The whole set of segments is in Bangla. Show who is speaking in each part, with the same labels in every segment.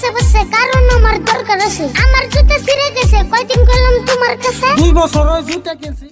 Speaker 1: পাশে বসে, কারণ আমার দরকার আছে। আমার জুতা ছিঁড়ে গেছে, কয়দিন করলাম তোমার কাছে?
Speaker 2: দুই বছর জুতা কিনছি।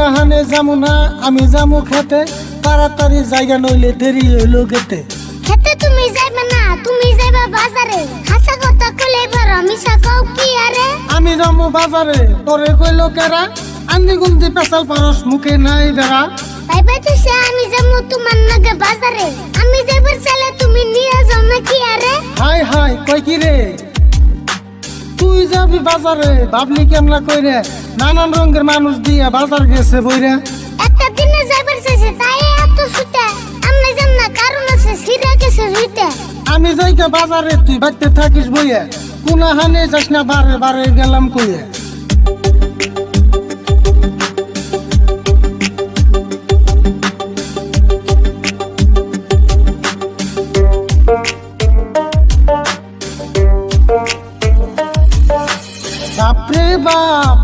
Speaker 2: কোনাহানে যামু না আমি যামু খেতে। তাড়াতাড়ি জায়গা নইলে দেরি হইল গেতে।
Speaker 1: খেতে তুমি যাইবে না তুমি যাইবা বাজারে। হাসা কথা কইলে পারো মিছা কও কি আরে?
Speaker 2: আমি যামু বাজারে তোরে কইলো কেরা? আন্দি গুন্দি পেশাল পারস মুখে নাই বেড়া।
Speaker 1: ভাই ভাই সে আমি যাব তোমার নাগে বাজারে। আমি যাইবার চাইলে তুমি নিয়ে যাও না কি আরে?
Speaker 2: হাই হাই কই কি রে? তুই যাবি বাজারে? ভাবলি কেমলা কইরে? নানান রঙের মানুষ দিয়ে বাজার গেছে বইরে।
Speaker 1: একটা দিনে যাইবার চাইছে তাই এত ছুটে। আমি জান না কারণ আছে সিরা গেছে জুইতে।
Speaker 2: আমি যাইকে বাজারে তুই বাইতে থাকিস বইয়ে। কোনাহানে যাস না বারে বারে গেলাম কইয়ে। বাপ।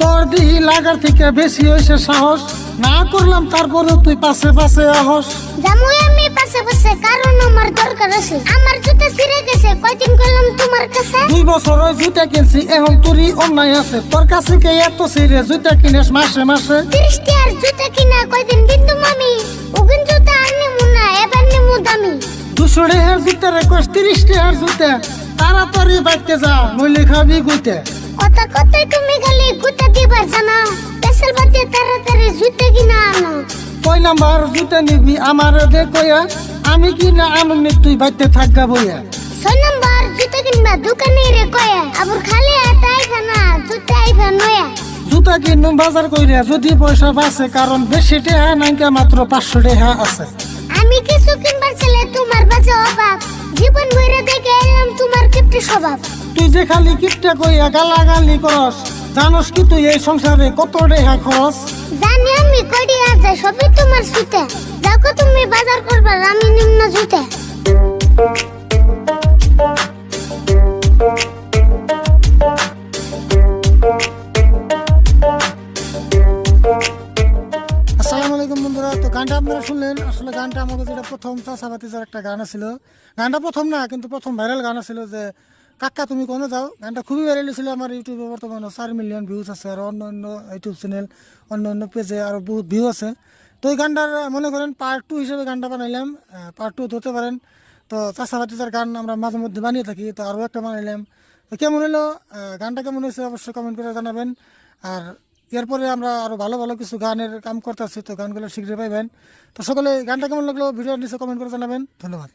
Speaker 2: তোর দিহি লাগার থেকে বেশি হয়েছে সাহস। না করলাম তারপরে তুই পাশে পাশে আহস।
Speaker 1: জামু আমি পাশে পাশে কারণ আমার দরকার আছে। আমার জুতা ছিঁড়ে গেছে কয়দিন করলাম তোমার কাছে?
Speaker 2: দুই বছর হয় জুতা কিনছি এখন তোরই অন্যায় আছে। তোর কাছে কে এত সিরে জুতা কিনেস মাসে মাসে?
Speaker 1: তিরিশটি আর জুতা কিনা কয়দিন বিন্দু মামি? ওগুন জুতা আর নেমু না এবার নিমু দামি।
Speaker 2: দুশো রেহার জুতা রে কস তিরিশ রেহার জুতা। তাড়াতাড়ি বাইতে যা নইলে খাবি গুইতে
Speaker 1: কথা কথাই তুমি খালি গুতা দিবার জানা পেশাল বাদে তাড়াতাড়ি জুতা কিনা আনো।
Speaker 2: কয় নাম্বার জুতা নিবি আমার দে কয়া আমি কি না আনন্দ তুই বাইতে থাকগা বইয়া।
Speaker 1: ছয় নম্বর জুতা কিনবা দোকানে রে কয়ে আবার খালি হাতে আইবা না জুতা আইবা নয়া।
Speaker 2: জুতা কিনুম বাজার কইরা যদি পয়সা বাঁচে কারণ বেশি টেহা নাইকা মাত্র পাঁচশো টেহা আছে।
Speaker 1: আমি কিছু কিনবার ছেলে তোমার বাজে অভাব। জীবন ভরে দেখে এলাম তোমার কিপটে স্বভাব।
Speaker 2: তুই যে খালি কিপটা কইয়া গালাগালি করস জানস কি তুই এই সংসারে কত রেখা খরচ?
Speaker 1: জানি আমি কড়ি আছে সবই তোমার সুতে। দেখো তুমি বাজার করবা আমি নিম্ন জুতে।
Speaker 2: গানটা আপনারা শুনলেন। আসলে গানটা আমাকে যেটা প্রথম। চাষাবাতিজার একটা গান ছিল গানটা প্রথম না, কিন্তু প্রথম ভাইরাল গান ছিল যে, কাকা, তুমি কোনো যাও? গানটা খুবই ভাইরাল ছিল আমার ইউটিউবে বর্তমানে। চার মিলিয়ন ভিউজ আছে, আর অন্য অন্য ইউটিউব চ্যানেল অন্য অন্য পেজে আরও বহুত ভিউ আছে। তো এই গানটার, মনে করেন পার্ট টু হিসেবে গানটা বানাইলাম। পার্ট টু ধরতে পারেন। তো চাষাবাতিজার গান আমরা মাঝে মধ্যে বানিয়ে থাকি, তো আরও একটা বানাইলাম। তো কেমন হলো? গানটা কেমন হয়েছে? অবশ্যই কমেন্ট করে জানাবেন। আর এরপরে আমরা আরও ভালো ভালো কিছু গানের কাম করতেছি, তো গানগুলো শীঘ্রই পাইবেন। তো সকলে গানটা কেমন লাগল? ভিডিওর নিচে কমেন্ট করে জানাবেন। ধন্যবাদ।